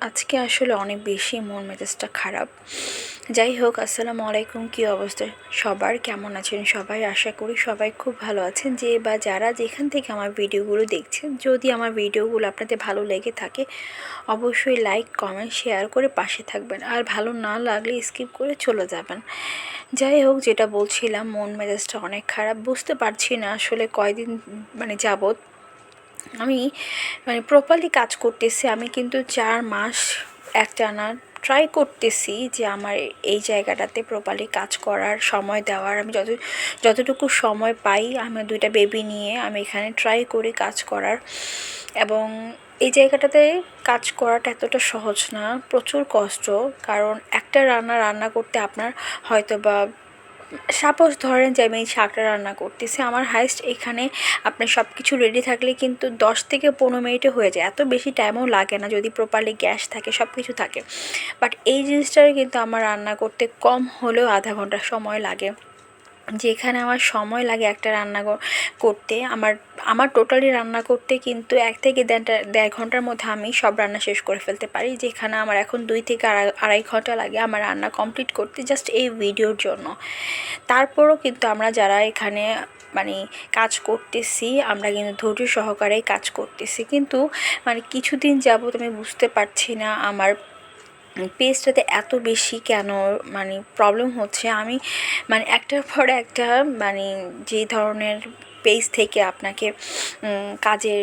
আজকে আসলে অনেক বেশি মন মেজাজটা খারাপ। যাই হোক, আসসালামু আলাইকুম, কী অবস্থা? সবার কেমন আছেন? সবাই আশা করি সবাই খুব ভালো আছেন। যে বা যারা যেখান থেকে আমার ভিডিওগুলো দেখছেন, যদি আমার ভিডিওগুলো আপনাদের ভালো লেগে থাকে, অবশ্যই লাইক, কমেন্ট, শেয়ার করে পাশে থাকবেন। আর ভালো না লাগলে স্কিপ করে চলে যাবেন। যাই হোক, যেটা বলছিলাম, মন মেজাজটা অনেক খারাপ, বুঝতে পারছি না আসলে কয়দিন মানে যাবত আমি মানে প্রপারলি কাজ করতেছি, আমি কিন্তু চার মাস একটানা ট্রাই করতেছি যে আমার এই জায়গাটাতে প্রপারলি কাজ করার সময় দেওয়ার। আমি যত, যতটুকু সময় পাই আমার দুইটা বেবি নিয়ে আমি এখানে ট্রাই করি কাজ করার। এবং এই জায়গাটাতে কাজ করাটা এতটা সহজ না, প্রচুর কষ্ট। কারণ একটা রান্না রান্না করতে আপনার হয়তো বা সাপোজ ধরেন যে আমি এই শাকটা রান্না করতেছি, আমার হাইস্ট এখানে আপনার সব কিছু রেডি থাকলে কিন্তু দশ থেকে পনেরো মিনিটে হয়ে যায়। এত বেশি টাইমও লাগে না যদি প্রপারলি গ্যাস থাকে সব কিছু থাকে। বাট এই জিনিসটার কিন্তু আমার রান্না করতে কম হলেও আধা ঘণ্টা সময় লাগে। যেখানে আমার সময় লাগে একটা রান্না করতে, আমার আমার টোটালি রান্না করতে কিন্তু এক থেকে দেড় ঘণ্টার মধ্যে আমি সব রান্না শেষ করে ফেলতে পারি, যেখানে আমার এখন দুই থেকে আড়াই ঘণ্টা লাগে আমার রান্না কমপ্লিট করতে জাস্ট এই ভিডিওর জন্য। তারপরও কিন্তু আমরা যারা এখানে মানে কাজ করতেছি, আমরা কিন্তু ধৈর্য সহকারে কাজ করতেছি। কিন্তু মানে কিছুদিন যাবত আমি বুঝতে পারছি না, আমার পেজটাতে এত বেশি কেন মানে প্রবলেম হচ্ছে? আমি মানে একটার পর একটা মানে যে ধরনের পেজ থেকে আপনাকে কাজের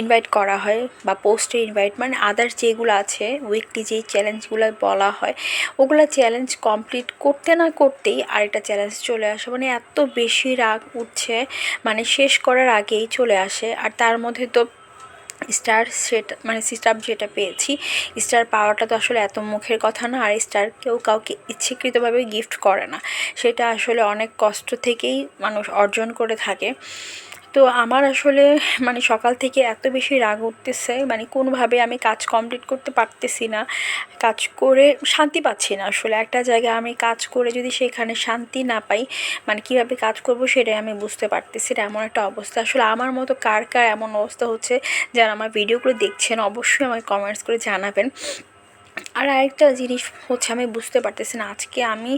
ইনভাইট করা হয় বা পোস্টে ইনভাইট মানে আদার্স যেগুলো আছে উইকলি যেই চ্যালেঞ্জগুলো বলা হয়, ওগুলো চ্যালেঞ্জ কমপ্লিট করতে না করতেই আরেকটা চ্যালেঞ্জ চলে আসে। মানে এত বেশি রাগ উঠছে মানে শেষ করার আগেই চলে আসে। আর তার মধ্যে তো স্টার সেটা মানে স্টার যেটা পেয়েছি, স্টার পাওয়াটা তো আসলে এত মুখের কথা না, আর স্টার কেউ কাউকে ইচ্ছাকৃতভাবে গিফট করে না। সেটা আসলে অনেক কষ্ট থেকেই মানুষ অর্জন করে থাকে। তো আমার আসলে মানে সকাল থেকে এত বেশি রাগ উঠতেছে মানে কোনোভাবে আমি কাজ কমপ্লিট করতে পারতেছি না। কাজ করে শান্তি পাচ্ছি না আসলে। একটা জায়গায় আমি কাজ করে যদি সেখানে শান্তি না পাই মানে কীভাবে কাজ করব সেটাই আমি বুঝতে পারতেছি না। এমন একটা অবস্থা। আসলে আমার মতো কার কার এমন অবস্থা হচ্ছে, যারা আমার ভিডিওগুলো দেখছেন, অবশ্যই আমাকে কমেন্টস করে জানাবেন। আর আরেকটা জিনিস হচ্ছে আমি বুঝতে পারতেছি না, আজকে আমি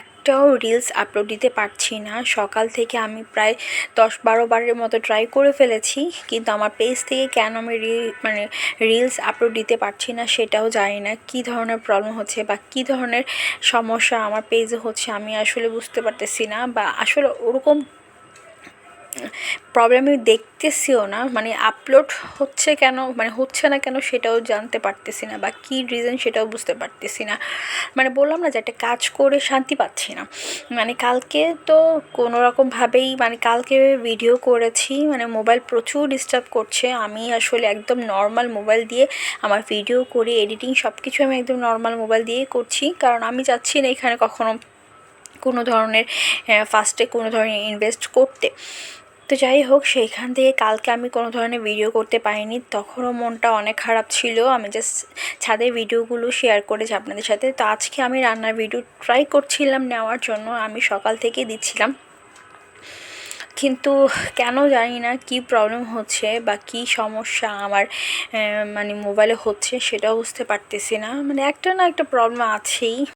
একটাও রিলস আপলোড দিতে পারছি না। সকাল থেকে আমি প্রায় দশ বারো বারের মতো ট্রাই করে ফেলেছি, কিন্তু আমার পেজ থেকে কেন আমি রিল মানে রিলস আপলোড দিতে পারছি না সেটাও জানি না। কী ধরনের প্রবলেম হচ্ছে বা কী ধরনের সমস্যা আমার পেজে হচ্ছে আমি আসলে বুঝতে পারতেছি না বা আসলে ওরকম প্রবলেম আমি দেখতেছিও না মানে আপলোড হচ্ছে কেন মানে হচ্ছে না কেন সেটাও জানতে পারতেছি না বা কী রিজন সেটাও বুঝতে পারতেছি না। মানে বললাম না যে একটা কাজ করে শান্তি পাচ্ছি না। মানে কালকে তো কোনো রকমভাবেই মানে কালকে ভিডিও করেছি মানে মোবাইল প্রচুর ডিস্টার্ব করছে। আমি আসলে একদম নর্মাল মোবাইল দিয়ে আমার ভিডিও করি এডিটিং সব কিছু আমি একদম নর্মাল মোবাইল দিয়েই করছি। কারণ আমি চাচ্ছি না এখানে কখনো কোনো ধরনের ফার্স্টে কোনো ধরনের ইনভেস্ট করতে। তো যাই হোক, সেইখান থেকে কালকে আমি কোনো ধরনের ভিডিও করতে পারিনি। তখনও মনটা অনেক খারাপ ছিল। আমি জাস্ট ছাদের ভিডিওগুলো শেয়ার করেছি আপনাদের সাথে। তো আজকে আমি রান্নার ভিডিও ট্রাই করছিলাম নেওয়ার জন্য। আমি সকাল থেকে দিচ্ছিলাম। কিন্তু কেন জানি না কি প্রবলেম হচ্ছে বা কি সমস্যা আমার মানে মোবাইলে হচ্ছে সেটাও বুঝতে পারতেছি না। মানে একটা না একটা প্রবলেম আছেই।